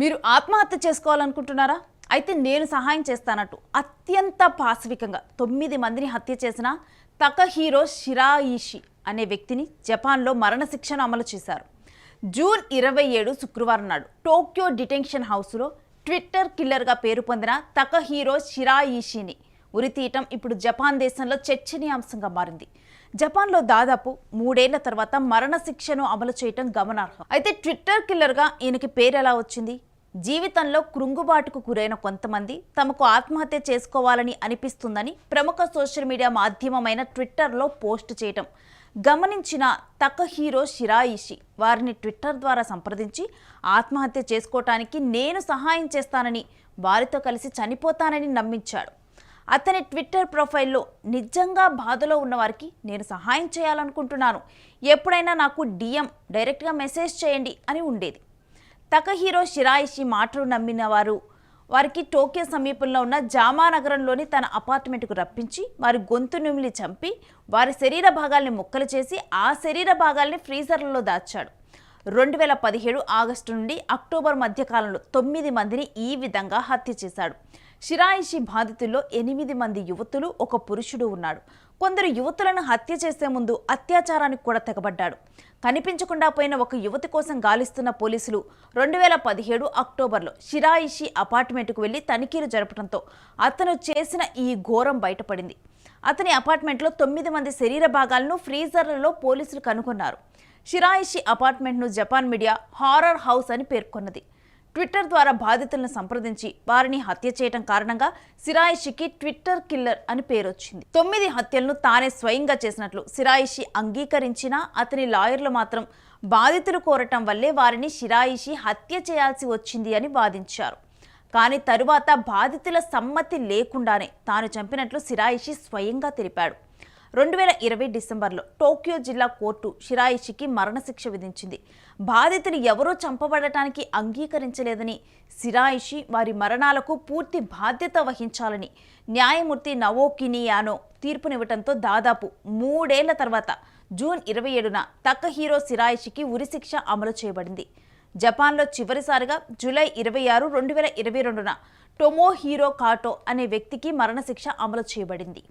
మీరు ఆత్మహత్య చేసుకోవాలనుకుంటున్నారా? అయితే నేను సహాయం చేస్తానట్టు. అత్యంత పాశవికంగా తొమ్మిది మందిని హత్య చేసిన తక హీరో షిరాయిషి అనే వ్యక్తిని జపాన్లో మరణశిక్షను అమలు చేశారు. జూన్ ఇరవై ఏడు శుక్రవారం నాడు టోక్యో డిటెన్షన్ హౌస్లో ట్విట్టర్ కిల్లర్గా పేరు పొందిన తక హీరో షిరాయిషిని ఉరితీయటం ఇప్పుడు జపాన్ దేశంలో చర్చనీయాంశంగా మారింది. జపాన్లో దాదాపు మూడేళ్ళ తర్వాత మరణశిక్షను అమలు చేయటం గమనార్హం. అయితే ట్విట్టర్ కిల్లర్గా ఈయనకి పేరు ఎలా వచ్చింది? జీవితంలో కృంగుబాటుకు గురైన కొంతమంది తమకు ఆత్మహత్య చేసుకోవాలని అనిపిస్తుందని ప్రముఖ సోషల్ మీడియా మాధ్యమమైన ట్విట్టర్లో పోస్ట్ చేయటం. గమనించిన తక హీరో షిరాయిషి వారిని ట్విట్టర్ ద్వారా సంప్రదించి ఆత్మహత్య చేసుకోవటానికి నేను సహాయం చేస్తానని వారితో కలిసి చనిపోతానని నమ్మించాడు. అతని ట్విట్టర్ ప్రొఫైల్లో నిజంగా బాధలో ఉన్నవారికి నేను సహాయం చేయాలనుకుంటున్నాను. ఎప్పుడైనా నాకు డిఎం డైరెక్ట్గా మెసేజ్ చేయండి అని ఉండేది. తక హీరో షిరాయిషి మాటలు నమ్మిన వారు వారికి టోక్యో సమీపంలో ఉన్న జామా నగరంలోని తన అపార్ట్మెంట్కు రప్పించి వారి గొంతు నుమిలి చంపి వారి శరీర భాగాల్ని ముక్కలు చేసి ఆ శరీర భాగాల్ని ఫ్రీజర్లలో దాచాడు. రెండు వేల పదిహేడు ఆగస్టు నుండి అక్టోబర్ మధ్యకాలంలో తొమ్మిది మందిని ఈ విధంగా హత్య చేశాడు. షిరాయిషి బాధితుల్లో ఎనిమిది మంది యువతులు ఒక పురుషుడు ఉన్నాడు. కొందరు యువతులను హత్య చేసే ముందు అత్యాచారానికి కూడా తెగబడ్డాడు. కనిపించకుండా పోయిన ఒక యువతి కోసం గాలిస్తున్న పోలీసులు రెండు వేల పదిహేడు అక్టోబర్లో షిరాయిషి అపార్ట్మెంట్కు వెళ్ళి తనిఖీలు జరపడంతో అతను చేసిన ఈ ఘోరం బయటపడింది. అతని అపార్ట్మెంట్లో తొమ్మిది మంది శరీర భాగాలను ఫ్రీజర్లలో పోలీసులు కనుగొన్నారు. షిరాయిషి అపార్ట్మెంట్ను జపాన్ మీడియా హారర్ హౌస్ అని పేర్కొన్నది. ట్విట్టర్ ద్వారా బాధితులను సంప్రదించి వారిని హత్య చేయడం కారణంగా సిరాయిషికి ట్విట్టర్ కిల్లర్ అని పేరొచ్చింది. తొమ్మిది హత్యలను తానే స్వయంగా చేసినట్లు సిరాయిషి అంగీకరించినా అతని లాయర్లు మాత్రం బాధితులు కోరటం వల్లే వారిని సిరాయిషి హత్య చేయాల్సి వచ్చింది అని వాదించారు. కానీ తరువాత బాధితుల సమ్మతి లేకుండానే తాను చంపినట్లు సిరాయిషి స్వయంగా తెలిపాడు. రెండు వేల ఇరవై డిసెంబర్లో టోక్యో జిల్లా కోర్టు షిరాయిషికి మరణశిక్ష విధించింది. బాధితులు ఎవరూ చంపబడటానికి అంగీకరించలేదని సిరాయిషి వారి మరణాలకు పూర్తి బాధ్యత వహించాలని న్యాయమూర్తి నవోకినియానో తీర్పునివ్వటంతో దాదాపు మూడేళ్ళ తర్వాత జూన్ ఇరవై ఏడున తక్క హీరో సిరాయిషికి ఉరిశిక్ష అమలు చేయబడింది. జపాన్లో చివరిసారిగా జూలై ఇరవై ఆరు రెండు వేల ఇరవై రెండున టొమో హీరో కాటో అనే వ్యక్తికి మరణశిక్ష అమలు చేయబడింది.